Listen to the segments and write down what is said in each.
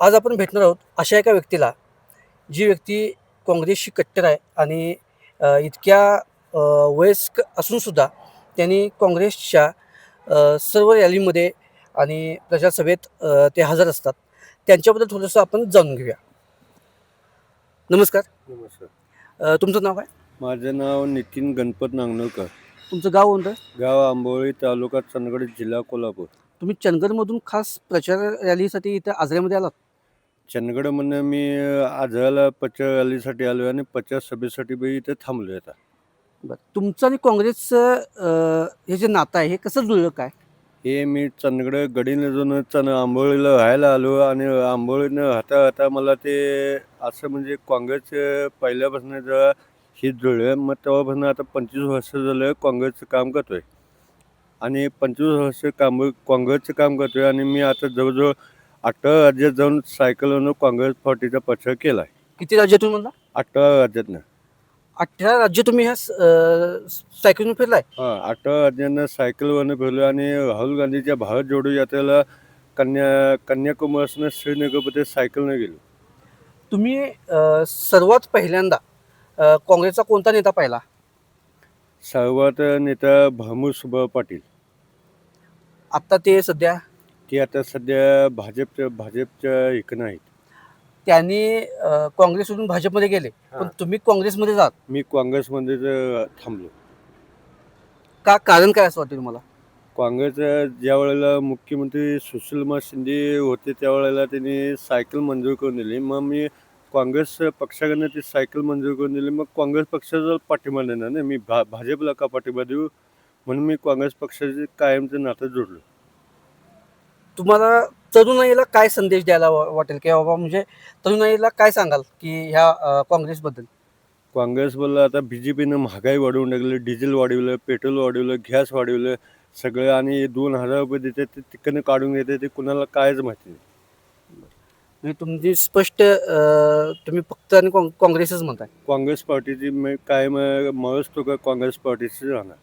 आज आपण भेटणार आहोत अशा एका व्यक्तीला जी व्यक्ती काँग्रेसशी कट्टर आहे आणि इतक्या वयस्क असूनसुद्धा त्यांनी काँग्रेसच्या सर्व रॅलीमध्ये आणि प्रचारसभेत अ, ते हजर असतात. त्यांच्याबद्दल थोडंसं आपण जाणून घेऊया. नमस्कार. नमस्कार. तुमचं नाव काय? माझं नाव नितीन गणपत नांगणकर. तुमचं गाव कोणतं? गाव आंबोळी तालुका चंदगड जिल्हा कोल्हापूर. तुम्ही चंदगडमधून खास प्रचार रॅलीसाठी इथं आजऱ्यामध्ये आलात? चंदगडमधनं मी आजहाला प्रचार रॅलीसाठी आलो आणि प्रचार सभेसाठी बी इथे थांबलो आता. बरं. तुमचं आणि काँग्रेसचं अ, हे जे नातं आहे हे कसं जुळलं काय? हे मी चंदगड गडीनं जाऊन चन आंबोळीला राहायला आलो आणि आंबोळीनं राहता राहता मला ते असं म्हणजे काँग्रेस पहिल्यापासून जेव्हा हे जुळलं. मग तेव्हापासून आता पंचवीस वर्ष झालं काँग्रेसचं काम करतोय. आणि पंचवीस वर्ष काम काँग्रेसचं काम करतोय आणि मी आता जवळजवळ अठरा राज्यात जाऊन सायकलवरून काँग्रेस पार्टीचा प्रचार केला आहे किती राज्यातून म्हणला? अठरा राज्यातनं. अठरा राज्य तुम्ही ह्या सायकलून फिरलाय? हां अठरा राज्यांना सायकलवरनं फिरलो आणि राहुल गांधीच्या भारत जोडो यात्रेला कन्या कन्याकुमारीपासून श्रीनगरमध्ये सायकलनं गेलो. तुम्ही अ, सर्वात पहिल्यांदा अ, काँग्रेसचा कोणता नेता पाहिला? सर्वात नेता भामू सुभाऊ पाटील. आत्ता ते सध्या ते आता सध्या भाजपच्या भाजपच्या इकडं आहेत त्यांनी अ, काँग्रेसमधून भाजपमध्ये गेले. पण. तुम्ही काँग्रेसमध्ये जात. मी काँग्रेसमध्ये ज- थांबलो. का कारण काय असं वाटतं तुम्हाला? काँग्रेस ज्या वेळेला मुख्यमंत्री सुशीलमा शिंदे होते त्यावेळेला त्यांनी सायकल मंजूर करून दिली. मग मी काँग्रेस पक्षाकडनं ती सायकल मंजूर करून दिली. मग काँग्रेस पक्षाचा पाठिंबा देणार ना मी भा भाजपला का पाठिंबा देऊ? म्हणून मी काँग्रेस पक्षाचे कायमचं नातं जोडलं. तुम्हाला तरुणाईला काय संदेश द्यायला वा- वाटेल? की बाबा म्हणजे तरुणाईला काय सांगाल की ह्या अ, काँग्रेसबद्दल काँग्रेस बोलला आता बी जे पीनं महागाई वाढवून टाकलं डिझेल वाढवलं पेट्रोल वाढवलं गॅस वाढवलं सगळं आणि दोन हजार रुपये देते ते तिकडनं काढून घेते ते कुणाला कायच माहिती नाही. म्हणजे तुमची स्पष्ट अ, तुम्ही फक्त आणि काँग्रेसच म्हणताय. काँग्रेस पार्टीची मी कायम मळच तो का काँग्रेस पार्टीची राहणार.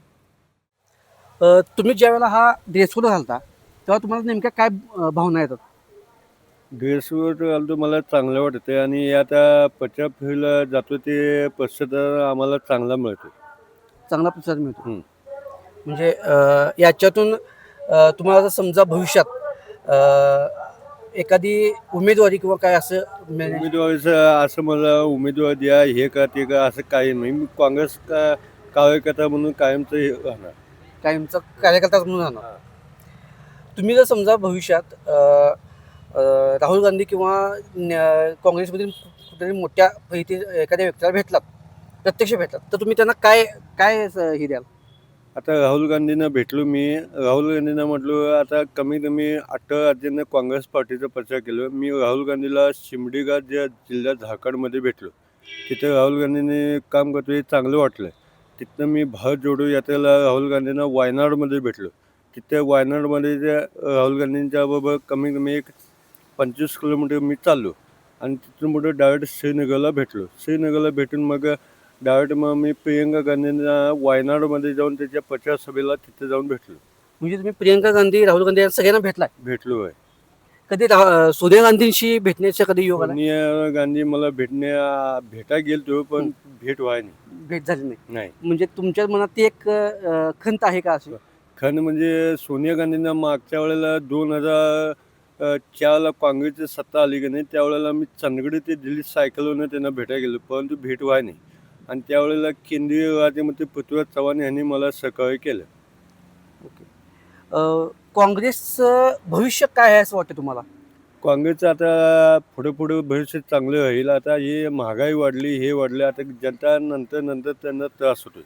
अ, तुम्ही ज्या वेळेला हा ड्रेसकोड घालता तेव्हा तुम्हाला नेमक्या काय भावना येतात? ड्रेसवर आलो मला चांगलं वाटतं आणि आता पचा फिरला जातो ते पश्चात आम्हाला चांगला मिळतो चांगला प्रतिसाद मिळतो. म्हणजे अ, याच्यातून अ, तुम्हाला जर समजा भविष्यात अ, एखादी उमेदवारी किंवा काय असं मिळण्याची- उमेदवारीचं असं मला उमेदवार द्या हे का ते का असं काही नाही. मी काँग्रेस का कार्यकर्ता म्हणून कायमचं हे राहणार. कायमचा कार्यकर्ताच म्हणून राहणार. तुम्ही जर समजा भविष्यात राहुल गांधी किंवा काँग्रेसमधील कुठेतरी मोठ्या पैकी एखाद्या व्यक्तीला भेटलात प्रत्यक्ष भेटलात तर तुम्ही त्यांना काय काय असं हे द्याल? आता राहुल गांधींना भेटलो मी राहुल गांधींना म्हटलो आता कमी कमी अठरा राज्यांना काँग्रेस पार्टीचा प्रचार केलो मी राहुल गांधीला शिमडेगा ज्या जिल्ह्यात झारखंडमध्ये भेटलो तिथे राहुल गांधीने काम करतो हे चांगलं वाटलं. तिथनं मी भारत जोडो यात्रेला राहुल गांधींना वायनाडमध्ये भेटलो. तिथे वायनाडमध्ये त्या राहुल गांधींच्या बरोबर कमी कमी एक पंचवीस किलोमीटर मी चाललो. आणि तिथून पुढे डायरेक्ट श्रीनगरला भेटलो. श्रीनगरला भेटून मग डायरेक्ट मग मी प्रियंका गांधींना वायनाडमध्ये जाऊन त्याच्या प्रचार सभेला तिथे जाऊन भेटलो. म्हणजे तुम्ही प्रियंका गांधी राहुल गांधी यांना सगळ्यांना भेटलाय? भेटलो आहे कधी रा- सोनिया गांधींशी भेटण्याचा कधी योग आला? सोनिया गांधी मला भेटण्या भेटा गेलतो पण भेट व्हाय नाही. भेट झाली नाही. नाही. म्हणजे तुमच्या मनात ती एक अ, खंत आहे का अशी? खरं म्हणजे सोनिया गांधींना मागच्या वेळेला दोन हजार चारला काँग्रेसची सत्ता आली की नाही त्यावेळेला मी चंदगड ते दिल्ली सायकलवरनं त्यांना भेटायला गेलो परंतु भेट व्हाय नाही. आणि त्यावेळेला केंद्रीय राज्यमंत्री पृथ्वीराज चव्हाण यांनी मला सहकार्य केलं. अ, काँग्रेसचं भविष्य काय आहे असं वाटतं तुम्हाला? काँग्रेसचं आता पुढे पुढे भविष्य चांगलं राहील आता हे महागाई वाढली हे वाढले आता जनता नंतर नंतर त्यांना त्रास होतोय.